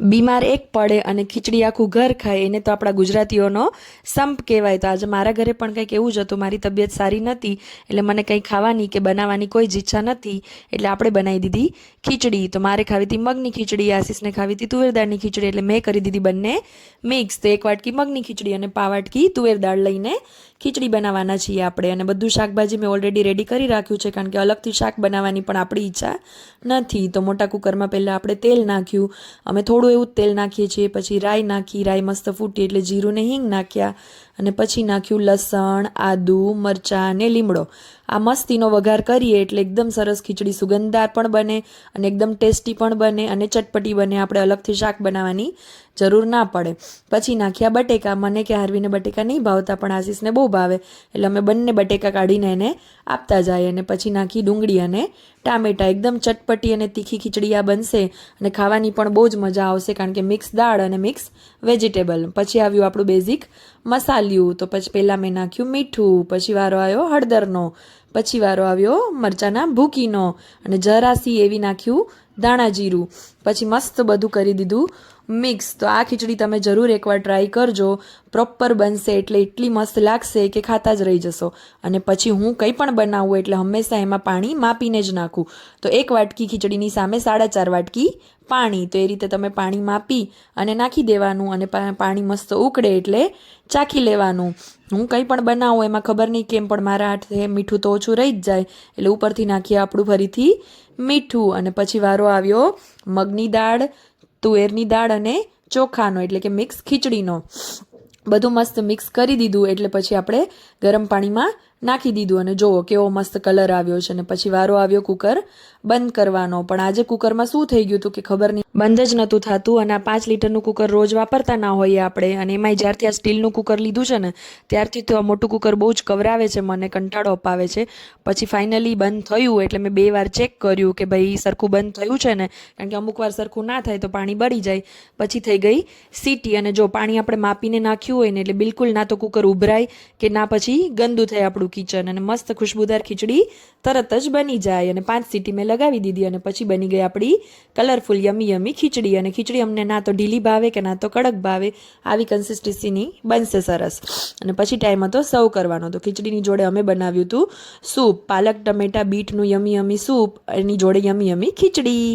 બીમાર એક પડે અને ખીચડી આખું ઘર ખાય, એને તો આપણા ગુજરાતીઓનો સંપ કહેવાય. તો આજે મારા ઘરે પણ કંઈક એવું જ હતું. મારી તબિયત સારી નથી, એટલે મને કંઈ ખાવાની કે બનાવવાની કોઈ જ ઈચ્છા નથી, એટલે આપણે બનાવી દીધી ખીચડી. તો મારે ખાવી હતી મગની ખીચડી, આશીષને ખાવી હતી તુવેર દાળની ખીચડી, એટલે મેં કરી દીધી બંને મિક્સ. તો એક વાટકી મગની ખીચડી અને પાવાટકી તુવેરદાળ તુવેર દાળ લઈને ખીચડી બનાવવાના છીએ આપણે. અને બધું શાકભાજી મેં ઓલરેડી રેડી કરી રાખ્યું છે, કારણ કે અલગથી શાક બનાવવાની પણ આપણી ઈચ્છા નથી. તો મોટા કુકરમાં પહેલાં આપણે તેલ નાખ્યું. અમે થોડું એવું તેલ નાખીએ છીએ, પછી રાઈ નાખી, રાઈ મસ્ત ફૂટી એટલે જીરું ને હિંગ નાખ્યા અને પછી નાખ્યું લસણ, આદુ, મરચાં અને લીમડો. આ મસ્તીનો વઘાર કરીએ એટલે એકદમ સરસ ખીચડી સુગંધદાર પણ બને અને એકદમ ટેસ્ટી પણ બને અને ચટપટી બને. આપણે અલગથી શાક બનાવવાની જરૂર ના પડે. પછી નાખ્યા બટેકા. મને કે હારવીને બટેકા નહીં ભાવતા, પણ આશીષને બહુ ભાવે. એટલે અમે બંને બટેકા કાઢીને એને આપતા જાય અને પછી નાખી ડુંગળી અને ટામેટા. એકદમ ચટપટી અને તીખી ખીચડી આ બનશે અને ખાવાની પણ બહુ જ મજા આવશે, કારણ કે મિક્સ દાળ અને મિક્સ વેજીટેબલ. પછી આવ્યું આપણું બેઝિક મસાલિયું. તો પછી પહેલાં મેં નાખ્યું મીઠું, પછી વારો આવ્યો હળદરનો, પછી વારો આવ્યો મરચાંના ભૂકીનો અને જરાસી એવી નાખ્યું ધાણા જીરું. પછી મસ્ત બધું કરી દીધું મિક્સ. તો આ ખીચડી તમે જરૂર એકવાર ટ્રાય કરજો. પ્રોપર બનશે એટલે એટલી મસ્ત લાગશે કે ખાતા જ રહી જશો. અને પછી હું કંઈ પણ બનાવું એટલે હંમેશા એમાં પાણી માપીને જ નાખું. તો એક વાટકી ખીચડીની સામે સાડા ચાર વાટકી પાણી. તો એ રીતે તમે પાણી માપી અને નાખી દેવાનું અને પાણી મસ્ત ઉકળે એટલે ચાખી લેવાનું. હું કંઈ પણ બનાવું એમાં ખબર નહીં કેમ, પણ મારા હાથે મીઠું તો ઓછું રહી જ જાય. એટલે ઉપરથી નાખીએ આપણું ફરીથી મીઠું. અને પછી વારો આવ્યો મગની દાળ તુવેરની દાળ અને ચોખાનો, એટલે કે મિક્સ ખીચડીનો. બધું મસ્ત મિક્સ કરી દીધું, એટલે પછી આપણે ગરમ પાણીમાં નાખી દીધું અને જુઓ કેવો મસ્ત કલર આવ્યો છે અને પછી વારો આવ્યો કુકર બંધ કરવાનો. પણ આજે કુકરમાં શું થઈ ગયું હતું કે ખબર નહીં. બંધ જ નહોતું થતું અને આ પાંચ લીટરનું કુકર રોજ વાપરતા ના હોઈએ આપણે. અને એમાંય જ્યારથી આ સ્ટીલનું કુકર લીધું છે ને, ત્યારથી તો આ મોટું કુકર બહુ જ કવરાવે છે, મને કંટાળો અપાવે છે. પછી ફાઇનલી બંધ થયું એટલે મેં બે વાર ચેક કર્યું કે ભાઈ સરખું બંધ થયું છે ને, કારણ કે અમુક વાર સરખું ના થાય તો પાણી બળી જાય. પછી થઈ ગઈ સીટી અને જો પાણી આપણે માપીને નાખ્યું હોય ને એટલે બિલકુલ ના તો કુકર ઉભરાય કે ના પછી ગંદુ થાય આપણું. કિચન અને મસ્ત ખુશબુદાર ખીચડી તરત જ બની જાય અને પાંચ સીટી મેં લગાવી દીધી અને પછી બની ગઈ આપણી કલરફુલ યમી યમી ખીચડી. અને ખીચડી અમને ના તો ઢીલી ભાવે કે ના તો કડક ભાવે. આવી કન્સિસ્ટન્સીની બનશે સરસ. અને પછી ટાઈમ હતો સર્વ કરવાનો. તો ખીચડીની જોડે અમે બનાવ્યું હતું સૂપ પાલક, ટમેટા, બીટનું યમી યમી સૂપ એની જોડે યમી યમી ખીચડી.